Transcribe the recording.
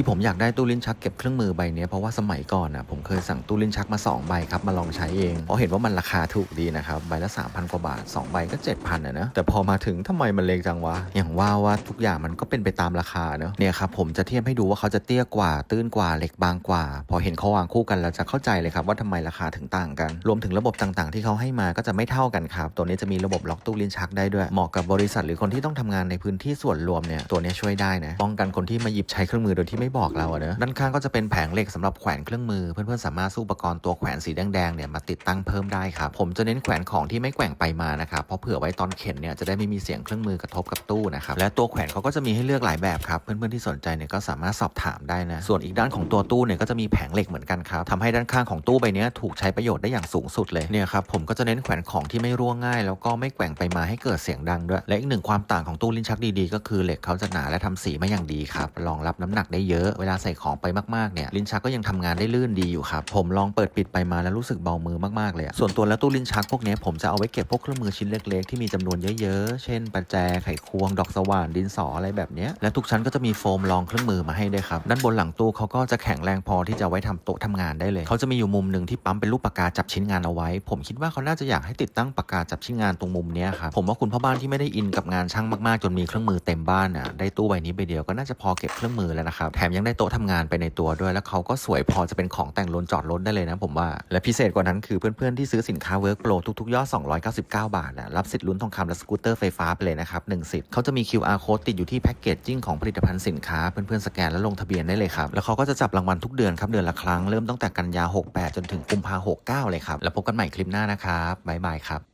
ที่ผมอยากได้ตู้ลิ้นชักเก็บเครื่องมือใบนี้เพราะว่าสมัยก่อนอะผมเคยสั่งตู้ลิ้นชักมา 2 ใบครับมาลองใช้เองเพราะเห็นว่ามันราคาถูกดีนะครับใบละ 3,000 กว่าบาท 2 ใบก็ 7,000อะนะแต่พอมาถึงทำไมมันเล็กจังวะอย่างว่าว่าทุกอย่างมันก็เป็นไปตามราคาเนอะเนี่ยครับผมจะเทียบให้ดูว่าเขาจะเตี้ยกว่าตื้นกว่าเหล็กบางกว่า พอเห็นเขาวางคู่กันแล้วจะเข้าใจเลยครับว่าทำไมราคาถึงต่างกัน รวมถึงระบบต่างๆ ที่เขาให้มาก็จะไม่เท่ากันครับตัวนี้จะมีระบบล็อกตู้ลิ้นชักได้ด้วยเหมาะกับบริษัทหรือคนที่ต้องทำงานในพื้นที่ส่วนรวมเนี่ยตัวนี้ช่วยได้นะป้องกันคนที่มาหยิบใช้เครื่องมือโดยที่ไม่บอกเราอะเนอะด้านข้างก็จะเป็นแผงเหล็กสำหรับแขวนเครื่องมือ เพื่อนๆสามารถสู้อุปกรณ์ตัวแขวนสีแดงๆเนี่ยมาติดตั้งเพิ่มได้ครับผมจะเน้นแขวนของที่ไม่แกว่งไปมานะครับเพราะเผื่อไว้ตอนเข็นเนี่ยจะได้ไม่มีเสียงเครื่องมือกระทบกับตู้นะครับและตัวแขวนเขาก็จะมีให้เลือกหลายแบบครับเพื่อนๆที่สนใจเนี่ยก็สามารถสอบถามได้นะส่วนอีกด้านของตัวตู้เนี่ยก็จะมีแผงเหล็กเหมือนกันครับทำให้ด้านข้างของตู้ใบนี้ถูกใช้ประโยชน์ได้อย่างสูงสุดเลยเนี่ยครับผมก็จะเน้นแขวนของที่ไม่ร่วงง่าย แล้วก็ไม่แกว่งไปมาให้เกิดเสียงดังด้วยและอีกหนึ่งความต่างของตู้ลิ้นชักดีๆ ก็คือเหล็กเขาจะหนาและทำสีมาอย่างดีครับรองรับน้ำหนักได้เยอะเวลาใส่ของไปมากๆเนี่ยลิ้นชักก็ยังทำงานได้ลื่นดีอยู่ครับ ผมลองเปิดปิดไปมาแล้วรู้สึกเบามือมากๆเลย ส่วนตัวแล้วตู้ลิ้นชักพวกนี้ผมจะเอาไว้เก็บพวกเครื่องมือชิ้นเล็กๆที่มีจำนวนเยอะๆ เช่นประแจไขควง ดอกสว่านดินสออะไรแบบนี้และทุกชั้นก็จะมีโฟมรองเครื่องมือมาให้ด้วยครับด้านบนหลังตู้เขาก็จะแข็งแรงพอที่จะไว้ทำโต๊ะทำงานได้เลยเขาจะมีอยู่มุมหนึ่งที่ปั๊มเป็นรูปปากกาจับชิ้นงานเอาไว้ ผมคิดว่าเขาน่าจะอยากให้ติดตั้งปากกาจับชิ้นงานตรงมุมนี้ครับผมว่าคุณพ่อบ้านที่ไม่ได้อินกับงานช่างมากๆ จนมีเครื่องมือเต็มบ้านอะได้ตู้ใบนี้ใบเดียวก็น่าจะพอเก็บเครื่องมือแล้วนะครับแถถมยังได้โต๊ะทำงานไปในตัวด้วย แล้วเขาก็สวยพอจะเป็นของแต่งรถจอดรถได้เลยนะผมว่า และพิเศษกว่านั้นคือเพื่อนๆที่ซื้อสินค้า Work Pro ทุกๆยอด 299 บาทอะรับสิทธิ์ลุ้นทองคำและสกูตเตอร์ไฟฟ้าไปเลยนะครับหนึ่งสิทธิ์เขาจะมี QR code ติดอยู่ที่แพ็กเกจจิ้งของผลิตภัณฑ์สินค้าเพื่อนๆสแกนแล้วลงทะเบียนได้เลยครับแล้วเขาก็จะจับรางวัลทุกเดือนครับเดือนละครั้งเริ่มตั้งแต่กันยา 68 จนถึงกุมภา69 เลยครับแล้วพบกันใหม่คลิปหน้านะครับบ๊ายบายครับ